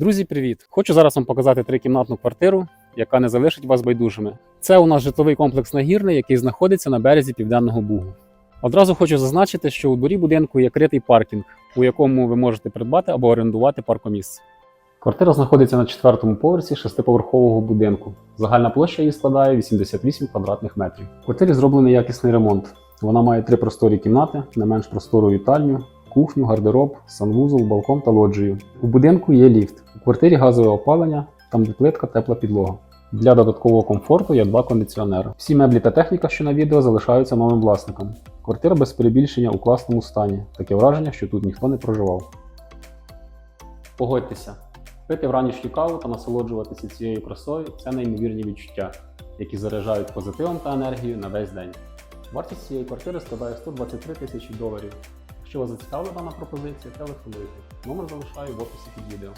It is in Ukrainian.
Друзі, привіт! Хочу зараз вам показати трикімнатну квартиру, яка не залишить вас байдужими. Це у нас житловий комплекс Нагірний, який знаходиться на березі Південного Бугу. Одразу хочу зазначити, що у дворі будинку є критий паркінг, у якому ви можете придбати або орендувати паркомісце. Квартира знаходиться на четвертому поверсі шестиповерхового будинку. Загальна площа її складає 88 квадратних метрів. В квартирі зроблений якісний ремонт. Вона має три просторі кімнати, не менш простору вітальню, кухню, гардероб, санвузол, балкон та лоджію. У будинку є ліфт. Квартирі газове опалення, там де плитка, тепла підлога. Для додаткового комфорту є два кондиціонери. Всі меблі та техніка, що на відео, залишаються новим власникам. Квартира без перебільшення у класному стані. Таке враження, що тут ніхто не проживав. Погодьтеся, пити вранішню каву та насолоджуватися цією красою це неймовірні відчуття, які заряджають позитивом та енергією на весь день. Вартість цієї квартири складає 123 тисячі доларів. Якщо вас зацікавила дана пропозиція, телефонуйте. Номер залишаю в описі під відео.